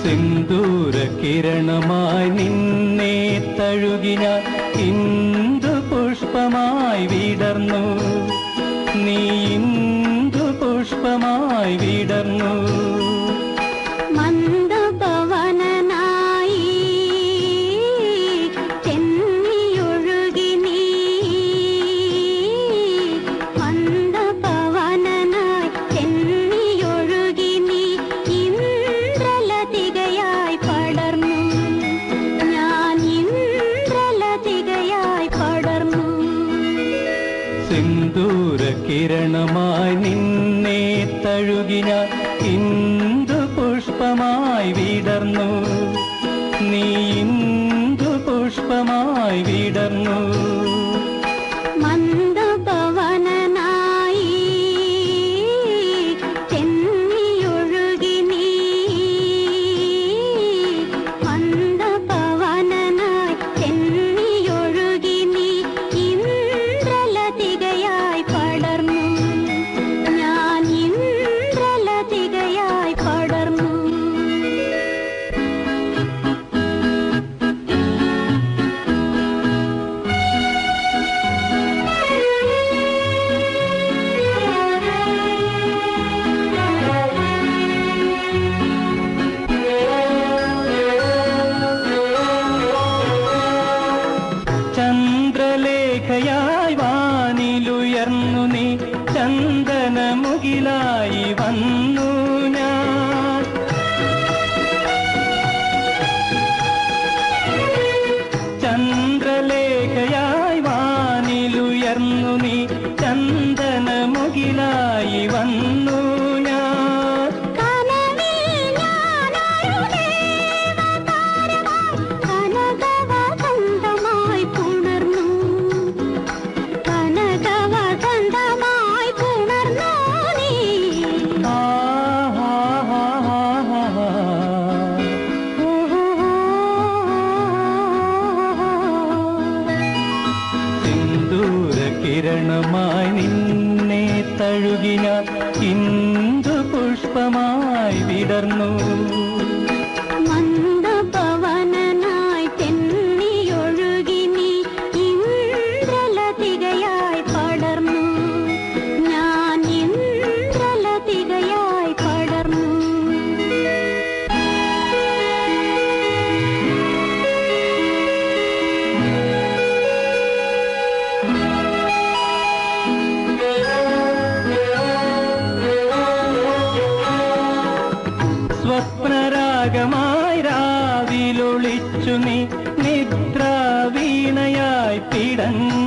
സിന്ദൂര കിരണമായി നിന്നെ തഴുകിന ഇന്ദു പുഷ്പമായി വിടർന്നു. നീ ഇന്ദു പുഷ്പമായി വിടർന്നു. സിന്ദൂര കിരണമായി നിന്നെ തഴുകിന ഇന്ദു പുഷ്പമായി വിടർന്നു. നീ ഇന്ദു പുഷ്പമായി വിടർന്നു. വാനിലുയർന്നു നീ ചന്ദനമുകിലായി വന്നു ഞാൻ. ചന്ദ്രലേഖയായി വാനിലുയർന്നു നീ ചന്ദനമുകിലായി വന്നു കിരണമായി നിന്നെ തഴുകിന ഇന്ദു പുഷ്പമായി വിടർന്നു. നീ നിദ്രാവീണയായി പിടഞ്ഞു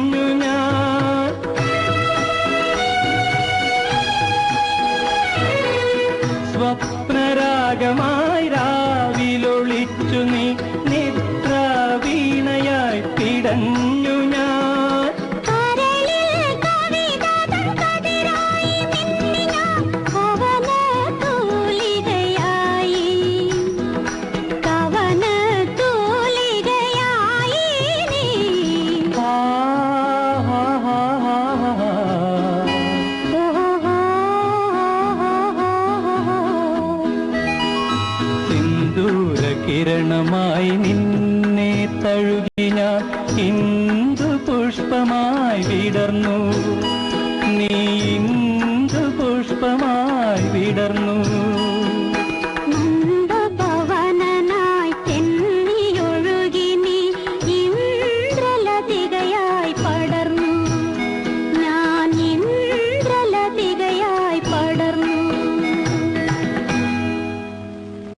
കിരണമായി നിന്നെ തഴുകിന ഇന്ദു പുഷ്പമായി വിടർന്നു. നീ ഇന്ദു പുഷ്പമായി വിടർന്നു.